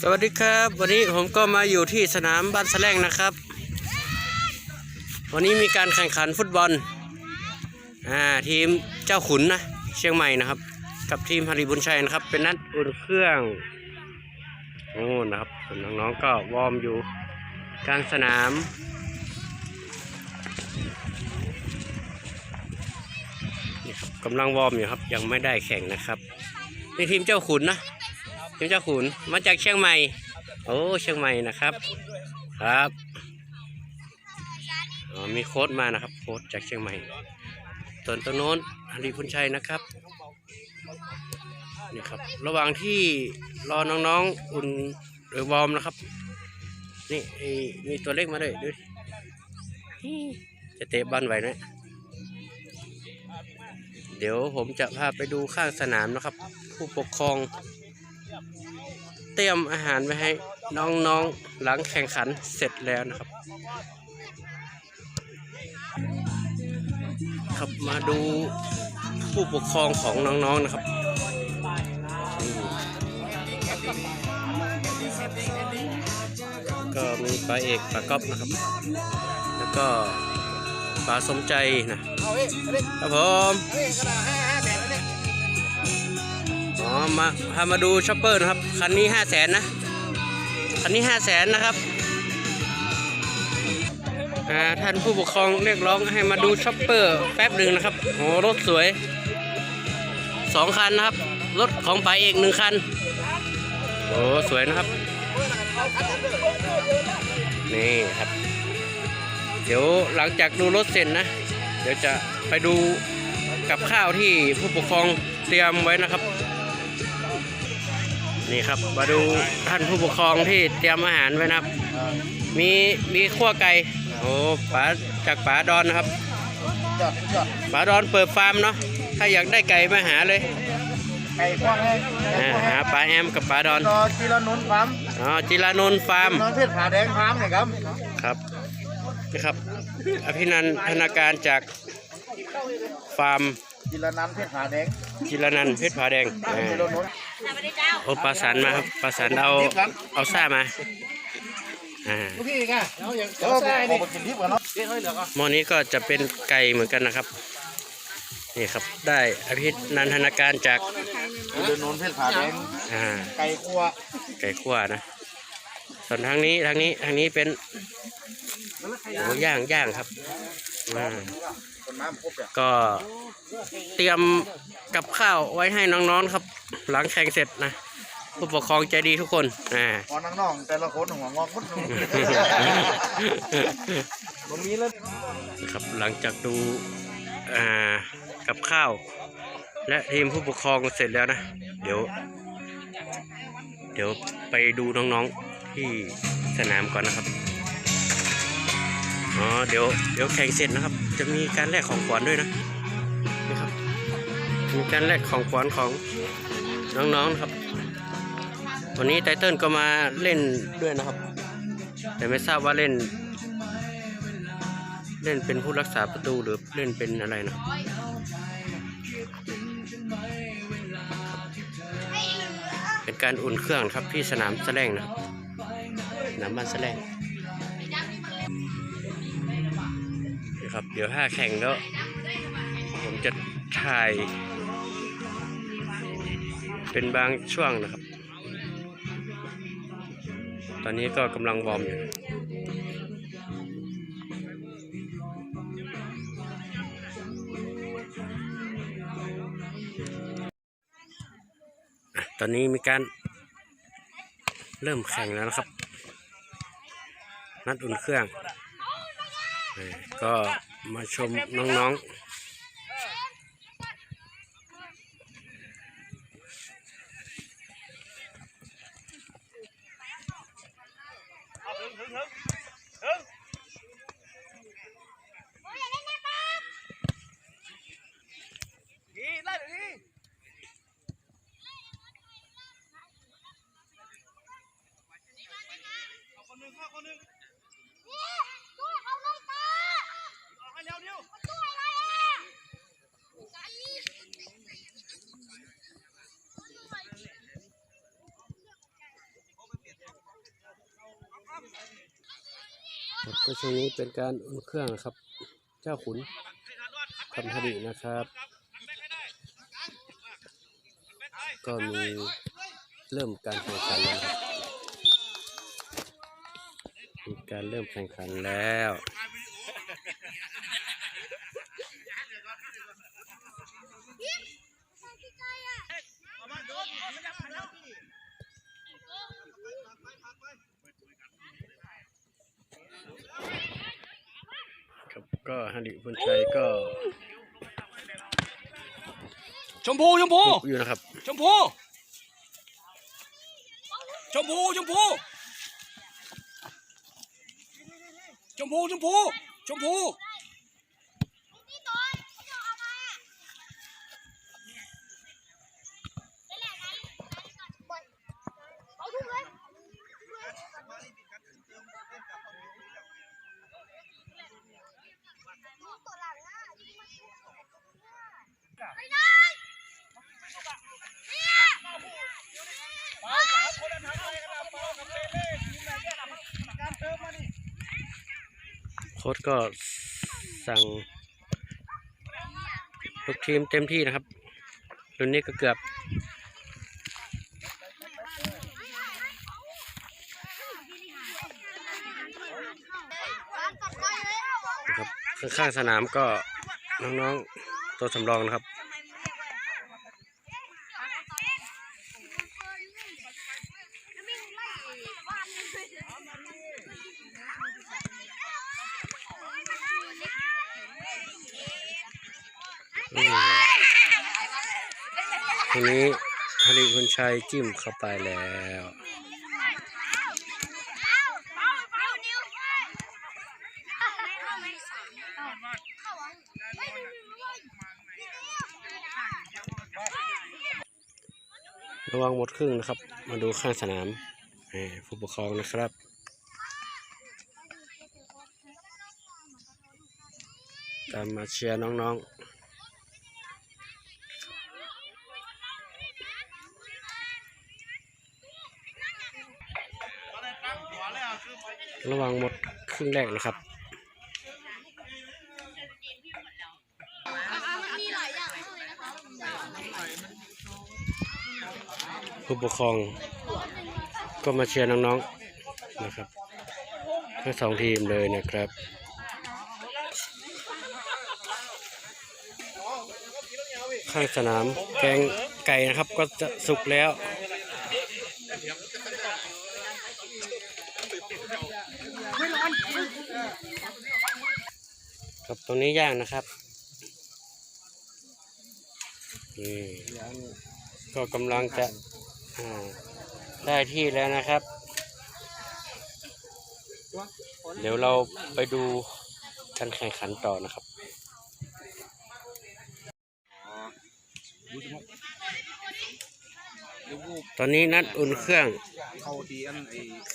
สวัสดีครับ วันนี้ผมก็มาอยู่ที่สนามบ้านแสลงนะครับ วันนี้มีการแข่งขันฟุตบอลอ่าทีมเจ้าขุนนะเชียงใหม่นะครับ กับทีมฮาริบุญชัยนะครับ เป็นนัดอุ่นเครื่องโอ้นะครับส่วนน้องๆก็วอร์มอยู่กลางสนามนี่ครับกำลังวอร์มอยู่ครับยังไม่ได้แข่งนะครับในทีมเจ้าขุนนะ ทีมเจ้าขุนมาจากเชียงใหม่ โอ้เชียงใหม่นะครับ ครับมีโค้ดมานะครับ โค้ดจากเชียงใหม่ส่วนตรงโน้นอารีพุนชัยนะครับนี่ครับ ระหว่างที่รอน้องๆอุ่นหรือวอร์มนะครับ นี่มีตัวเล็กมาด้วยดูจะเตะบอลไหวนะเดี๋ยวผมจะพาไปดูข้างสนามนะครับ ผู้ปกครอง เตรียมอาหารไว้ให้น้องๆหลังแข่งขันเสร็จแล้วนะครับ ครับมาดูผู้ปกครองของน้องๆนะครับก็มีปลาเอกปลาก๊อฟนะครับ แล้วก็ปลาสมใจนะครับผมอ๋อ มาพามาดูช็อปเปอร์นะครับ คันนี้ห้าแสนนะ คันนี้ห้าแสนนะครับท่านผู้ปกครองเรียกร้องให้มาดูช็อปเปอร์แป๊บหนึ่งนะครับโอ้รถสวยสองคันนะครับ รถของป๋าเอกหนึ่งคันโอ้สวยนะครับ นี่ครับ เดี๋ยวหลังจากดูรถเสร็จนะ เดี๋ยวจะไปดูกับข้าวที่ผู้ปกครองเตรียมไว้นะครับ นี่ครับ มาดูท่านผู้ปกครองที่เตรียมอาหารไว้นะครับ มีมีขั้วไก่โอ้ป๋าจากป๋าดอนนะครับจอดจอดป๋าดอนเปิดฟาร์มเนาะถ้าอยากได้ไก่มาหาเลยไก่กว้างให้อ่าหาป๋าแอมกับป๋าดอนรอจีรนนท์ฟาร์มอ๋อจิรานนท์ฟาร์มน้องเพชรผาแดงฟาร์มเนี่ยครับครับนี่ครับ อภินันทนาการจากฟาร์ม จีรนันท์เพชรผาแดงจิรนันท์เพชรผาแดงอ่าจีรนนท์โอ้ปลาสันมาครับปลาสันเอาเอาซ่ามาอ่าพี่ก่ะเอาอย่างเอาใส่นี่กินทิพย์กันเนาะเฮ้ยเหลือก็หม้อนี้ก็จะเป็นไก่เหมือนกันนะครับนี่ครับได้อภินันทนาการจากจีรนนท์เพชรผาแดงอ่าไก่คั่วไก่ขั่วนะส่วนทางนี้ทางนี้ทางนี้เป็นโอ้ย่างย่างครับอ่าคนน้ำครบอะก็ เตรียมกับข้าวไว้ให้น้องๆครับ หลังแข่งเสร็จนะผู้ปกครองใจดีทุกคนอ่า พอน้องๆแต่ละคนหัวงอกหมดผมมีแล้ว นะครับหลังจากดูอ่ากับข้าว และทีมผู้ปกครองเสร็จแล้วนะ เดี๋ยว เดี๋ยวไปดูน้องๆที่สนามก่อนนะครับอ๋อเดี๋ยวเดี๋ยวแข่งเสร็จนะครับ จะมีการแลกของขวัญด้วยนะนี่ครับ มีการแลกของขวัญของน้องๆนะครับ วันนี้ไตเติ้ลก็มาเล่นด้วยนะครับ แต่ไม่ทราบว่าเล่น เล่นเป็นผู้รักษาประตูหรือเล่นเป็นอะไรนะเป็นการอุ่นเครื่องครับที่สนามแสลงนะครับสนามบ้านแสลงนะครับ เดี๋ยวถ้าแข่งแล้วผมจะถ่าย เป็นบางช่วงนะครับ ตอนนี้ก็กำลังวอร์มอยู่ตอนนี้มีการเริ่มแข่งแล้วนะครับ นัดอุ่นเครื่อง ก็มาชมน้องๆ ก็ช่วงนี้เป็นการอุ่นเครื่องครับ เจ้าขุนคำฮารินะครับ ก็มีเริ่มการแข่งขันแล้ว การเริ่มแข่งขันแล้ว ครับก็ฮันดิพุนชัยก็ชมพูชมพูบุกอยู่นะครับ ชมพู ชมพูชมพู ชมพูชมพูชมพูเปาสามคนละทางเลยครับเปากับเปเล่ทีมไหนเนี่ยนะการเติมมานี่ โค้ชก็สั่งทุกทีมเต็มที่นะครับรุ่นนี้ก็เกือบนะครับข้างๆสนามก็น้องๆตัวสำรองนะครับ อืม นี้ฮาริคุณชัยจิ้มเข้าไปแล้วระวังหมดครึ่งนะครับ มาดูข้างสนามแหมผู้ปกครองนะครับ ตามมาเชียร์น้องๆ ระวังหมดครึ่งแรกนะครับผู้ปกครองก็มาเชียร์น้องๆนะครับทั้งสองทีมเลยนะครับข้างสนามแกงไก่นะครับก็จะสุกแล้ว ครับตรงนี้ย่างนะครับนี่ก็กำลังจะได้ที่แล้วนะครับ เดี๋ยวเราไปดูการแข่งขันต่อนะครับตอนนี้นัดอุ่นเครื่อง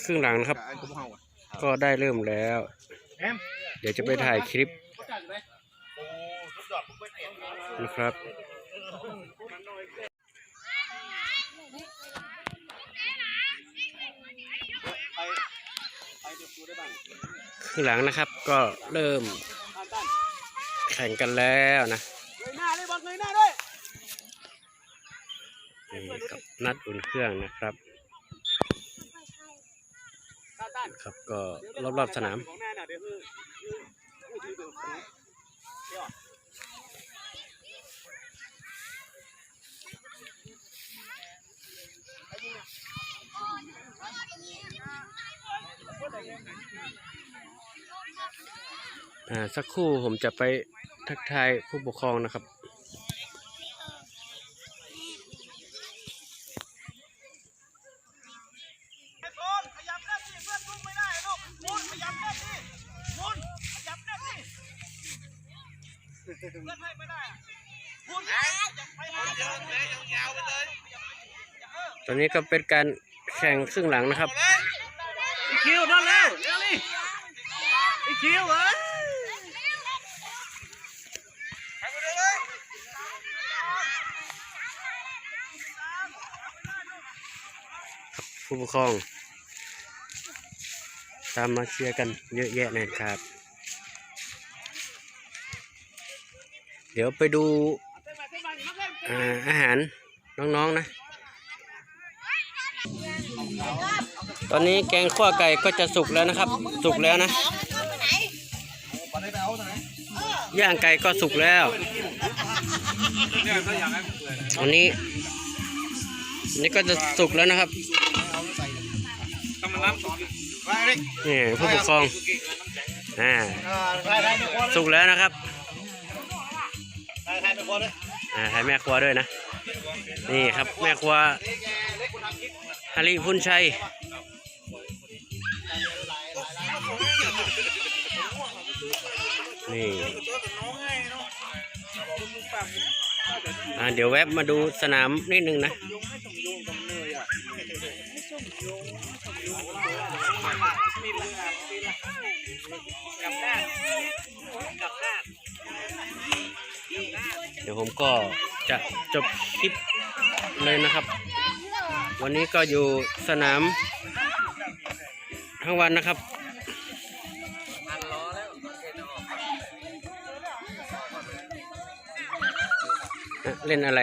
เครึ่องหลังนะครับ ก็ได้เริ่มแล้ว เดี๋ยวจะไปถ่ายคลิป โอ้สุดยอดผมไม่เห็นนะครับไปไปเดี๋ยวดูได้บ้างครึ่งหลังนะครับก็เริ่มแข่งกันแล้วนะเงยหน้าด้วยบอลเงยหน้าด้วยนี่ครับนัดอุ่นเครื่องนะครับต้านต้านครับก็รอบๆสนาม สักครู่ผมจะไปทักทายผู้ปกครองนะครับ โอนขยับแน่สิเพื่อนลุกไม่ได้ลูกมุนขยับแน่สิมุนขยับแน่สิเพื่อนให้ไม่ได้อะมุนไปหาเดินเลยยาวๆไปเลย ตอนนี้ก็เป็นการแข่งครึ่งหลังนะครับอีคิวนั่นแล้วเร็วนี่อีคิวเอ้ยผู้ปกครอง ตามมาเชียร์กันเยอะแยะนะครับ เดี๋ยวไปดู อาหารน้องๆนะ ตอนนี้แกงขั่วไก่ก็จะสุกแล้วนะครับ สุกแล้วนะ ย่างไก่ก็สุกแล้วอันนี้อันนี้ก็จะสุกแล้วนะครับนี่ผู้ปกครองอ่าอ่าถ่ายถ่ายไม่ครเลยสุกแล้วนะครับ ถ่ายถ่ายไม่ควรเลยอ่าให้แม่ครัวด้วยนะ นี่ครับแม่ครัวฮาริพุนชัยนี่อ่าเดี๋ยวแวบมาดูสนามนิดนึงนะเดี๋ ยวผมก็จะจบคลิปเลยนะครับ วันนี้ก็อยู่สนามทั้งวันนะครับเล่นอะไร